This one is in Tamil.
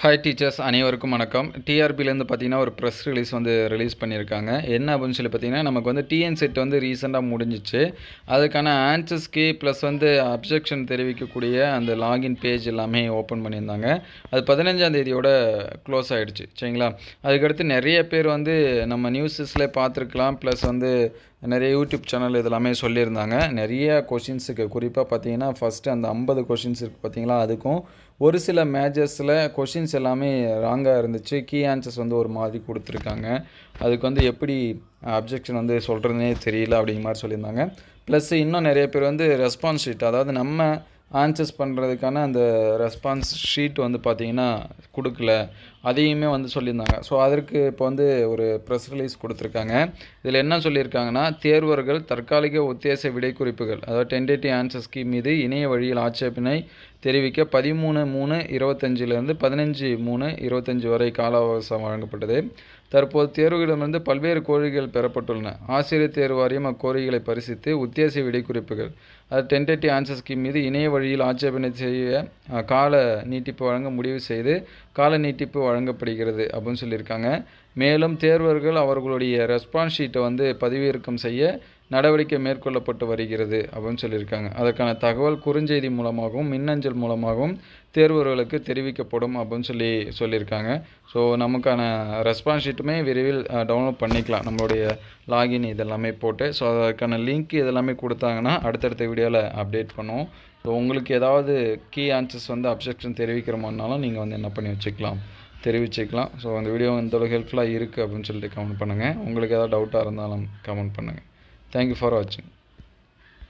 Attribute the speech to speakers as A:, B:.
A: ஹாய் டீச்சர்ஸ் அனைவருக்கும் வணக்கம். டிஆர்பிலேருந்து பார்த்தீங்கன்னா ஒரு ப்ரெஸ் ரிலீஸ் வந்து ரிலீஸ் பண்ணியிருக்காங்க என்ன அப்படின்னு சொல்லி பார்த்தீங்கன்னா நமக்கு வந்து டிஎன் செட் வந்து ரீசெண்டாக முடிஞ்சிச்சு. அதுக்கான ஆன்சர்ஸ் கீ ப்ளஸ் வந்து அப்ஜெக்ஷன் தெரிவிக்கக்கூடிய அந்த லாகின் பேஜ் எல்லாமே ஓப்பன் பண்ணியிருந்தாங்க. அது பதினஞ்சாம் தேதியோட க்ளோஸ் ஆகிடுச்சு சரிங்களா? அதுக்கடுத்து நிறைய பேர் வந்து நம்ம நியூஸஸில் பார்த்துருக்கலாம். ப்ளஸ் வந்து நிறைய யூடியூப் சேனல் இதெல்லாமே சொல்லியிருந்தாங்க. நிறைய கொஷின்ஸுக்கு குறிப்பாக பார்த்தீங்கன்னா ஃபஸ்ட்டு அந்த ஐம்பது கொஷின்ஸ் இருக்குது பார்த்தீங்களா? அதுக்கும் ஒரு சில மேஜர்ஸில் கொஷின்ஸ் எல்லாமே ராங்காக இருந்துச்சு. கீ ஆன்சர்ஸ் வந்து ஒரு மாதிரி கொடுத்துருக்காங்க. அதுக்கு வந்து எப்படி அப்ஜெக்ஷன் வந்து சொல்கிறதுனே தெரியல அப்படிங்கிற மாதிரி சொல்லியிருந்தாங்க. ப்ளஸ் இன்னும் நிறைய பேர் வந்து ரெஸ்பான்ஸ் ஷீட் அதாவது நம்ம ஆன்சர்ஸ் பண்ணுறதுக்கான அந்த ரெஸ்பான்ஸ் ஷீட் வந்து பார்த்திங்கன்னா கொடுக்கல. அதையுமே வந்து சொல்லியிருந்தாங்க. ஸோ அதற்கு இப்போ வந்து ஒரு ப்ரெஸ் ரிலீஸ் கொடுத்துருக்காங்க. இதில் என்ன சொல்லியிருக்காங்கன்னா தேர்வர்கள் தற்காலிக உத்தேச விடை குறிப்புகள் அதாவது டென்டேட்டிவ் ஆன்சர் ஸ்கீம் மீது இணைய வழியில் ஆட்சேபனை தெரிவிக்க பதிமூணு மூணு இருபத்தஞ்சிலேருந்து பதினஞ்சு மூணு இருபத்தஞ்சி வரை கால அவகாசம் வழங்கப்பட்டது. தற்போது தேர்வுகளிடமிருந்து பல்வேறு கோரிக்கைகள் பெறப்பட்டுள்ளன. ஆசிரியர் தேர்வு வாரியம் அக்கோரிக்கைகளை பரிசித்து உத்தேச விடைக்குறிப்புகள் அது டென்டேட்டிவ் ஆன்சர் ஸ்கீம் மீது இணைய வழியில் ஆட்சேபனை செய்ய கால நீட்டிப்பு வழங்க முடிவு செய்து கால நீட்டிப்பு வழங்கப்படுகிறது அப்படின்னு சொல்லியிருக்காங்க. மேலும் தேர்வர்கள் அவர்களுடைய ரெஸ்பான்ஸ் ஷீட்டை வந்து பதிவிறக்கம் செய்ய நடவடிக்கை மேற்கொள்ளப்பட்டு வருகிறது அப்படின்னு சொல்லியிருக்காங்க. அதற்கான தகவல் குறுஞ்செய்தி மூலமாகவும் மின்னஞ்சல் மூலமாகவும் தேர்வர்களுக்கு தெரிவிக்கப்படும் அப்படின்னு சொல்லி சொல்லியிருக்காங்க. ஸோ நமக்கான ரெஸ்பான்ஸ் ஷீட்டுமே விரைவில் டவுன்லோட் பண்ணிக்கலாம். நம்மளுடைய லாகின் இதெல்லாமே போட்டு. ஸோ அதற்கான லிங்க் இதெல்லாமே கொடுத்தாங்கன்னா அடுத்தடுத்த வீடியோவில் அப்டேட் பண்ணுவோம். ஸோ உங்களுக்கு ஏதாவது கீ ஆன்சர்ஸ் வந்து அப்செக்ஷன் தெரிவிக்கிற மாதிரினாலும் நீங்கள் வந்து என்ன பண்ணி வச்சுக்கலாம்? தெரிவிச்சுக்கலாம். ஸோ அந்த வீடியோ இந்தளவுக்கு ஹெல்ப்ஃபுல்லாக இருக்குது அப்படின்னு சொல்லிட்டு கமெண்ட் பண்ணுங்கள் உங்களுக்கு ஏதாவது டவுட்டாக இருந்தாலும் கமெண்ட் பண்ணுங்கள் தேங்க்யூ ஃபார் வாட்சிங்